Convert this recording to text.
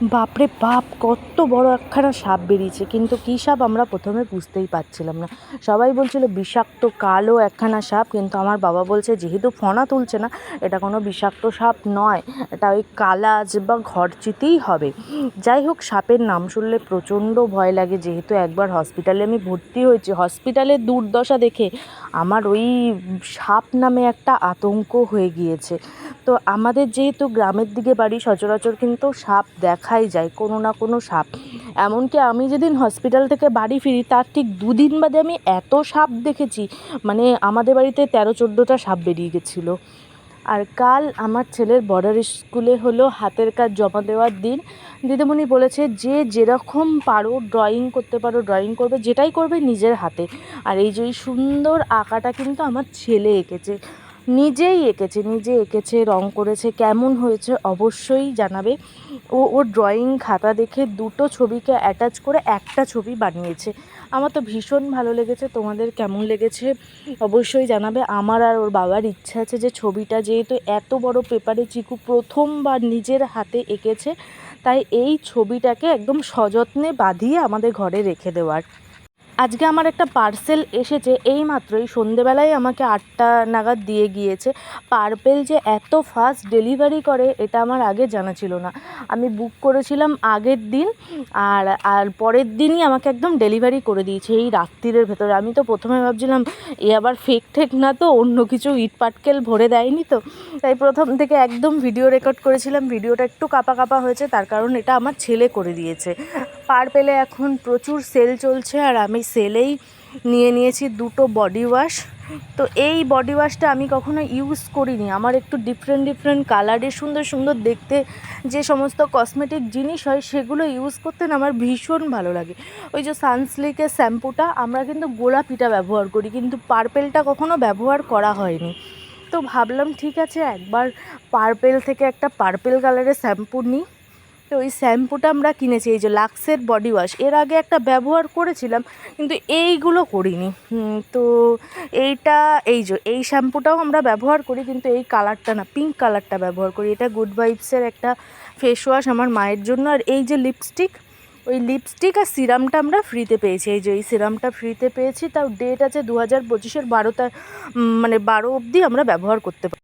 বাপরে বাপ, কত বড় একখানা সাপ বেরিয়েছে। কিন্তু কী সাপ আমরা প্রথমে বুঝতেই পারছিলাম না। সবাই বলছিল, বিষাক্ত কালো একখানা সাপ, কিন্তু আমার বাবা বলছে, যেহেতু ফনা তুলছে না, এটা কোনো বিষাক্ত সাপ নয়। এটা ওই কালাজ বা ঘরচিতেই হবে। যাই হোক, সাপের নাম শুনলে প্রচণ্ড ভয় লাগে। যেহেতু একবার হসপিটালে আমি ভর্তি হয়েছি হসপিটালের দুর্দশা দেখে আমার ওই সাপ নামে একটা আতঙ্ক হয়ে গিয়েছে। তো আমাদের যেহেতু গ্রামের দিকে বাড়ি, সচরাচর কিন্তু সাপ দেখাই যায় কোনো না কোনো সাপ। এমনকি আমি যেদিন হসপিটাল থেকে বাড়ি ফিরি, তার ঠিক দুদিন বাদে আমি এত সাপ দেখেছি মানে আমাদের বাড়িতে তেরো, চোদ্দোটা সাপ বেরিয়ে গেছিল। আর কাল আমার ছেলের বর্ডার স্কুলে হলো হাতের কাজ জমা দেওয়ার দিন। দিদিমণি বলেছে, যে যেরকম পারো ড্রয়িং করতে পারো ড্রয়িং করবে, যেটাই করবে নিজের হাতে। আর এই যে সুন্দর আঁকাটা কিন্তু আমার ছেলে এঁকেছে। নিজেই এঁকেছে, নিজে এঁকেছে, রং করেছে, কেমন হয়েছে অবশ্যই জানাবে। ও ওর ড্রয়িং খাতা দেখে দুটো ছবিকে অ্যাটাচ করে একটা ছবি বানিয়েছে। আমার তো ভীষণ ভালো লেগেছে, তোমাদের কেমন লেগেছে অবশ্যই জানাবে। আমার আর ওর বাবার ইচ্ছা আছে যে ছবিটা যেহেতু এত বড় পেপারে চিকু প্রথমবার নিজের হাতে এঁকেছে, তাই এই ছবিটাকে একদম সযত্নে বাঁধিয়ে আমাদের ঘরে রেখে দেওয়ার। আজকে আমার একটা পার্সেল এসেছে এই মাত্রই সন্ধেবেলায় আমাকে আটটা নাগাদ দিয়ে গিয়েছে। পার্পেল যে এত ফাস্ট ডেলিভারি করে, এটা আমার আগে জানা ছিল না। আমি বুক করেছিলাম আগের দিন, আর আর পরের দিনই আমাকে একদম ডেলিভারি করে দিয়েছে এই রাত্রিরের ভেতরে। আমি তো প্রথমে ভাবছিলাম, এ আবার ফেক ঠেক না তো, অন্য কিছু ইট পাটকেল ভরে দেয়নি তো। তাই প্রথম থেকে একদম ভিডিও রেকর্ড করেছিলাম ভিডিওটা একটু কাপা কাপা হয়েছে, তার কারণ এটা আমার ছেলে করে দিয়েছে। পার্পেলে এখন প্রচুর সেল চলছে আর আমি সেলেই নিয়ে নিয়েছি দুটো বডি ওয়াশ তো এই বডি ওয়াশটা আমি কখনো ইউজ করিনি। আমার একটু ডিফারেন্ট ডিফারেন্ট কালারের সুন্দর সুন্দর দেখতে যে সমস্ত কসমেটিক জিনিস হয়, সেগুলো ইউজ করতে না আমার ভীষণ ভালো লাগে। ওই যে সানসিল্কের শ্যাম্পুটা আমরা কিন্তু গোলাপিটা ব্যবহার করি, কিন্তু পার্পেলটা কখনো ব্যবহার করা হয়নি। তো ভাবলাম ঠিক আছে, একবার পার্পেল থেকে একটা পার্পেল কালারের শ্যাম্পু নিই। তো ওই শ্যাম্পুটা আমরা কিনেছি, এই যে লাক্সের বডি ওয়াশ এর আগে একটা ব্যবহার করেছিলাম, কিন্তু এইগুলো করিনি। তো এইটা, এই যে, এই শ্যাম্পুটাও আমরা ব্যবহার করি, কিন্তু এই কালারটা না পিঙ্ক কালারটা ব্যবহার করি। এটা গুড ভাইবসের একটা ফেস ওয়াশ আমার মায়ের জন্য। আর এই যে লিপস্টিক ওই লিপস্টিক আর সিরামটা আমরা ফ্রিতে পেয়েছি। এই যে, এই সিরামটা ফ্রিতে পেয়েছি, তাও ডেট আছে দু হাজার পঁচিশের বারোটা মানে বারো অবধি আমরা ব্যবহার করতে পারি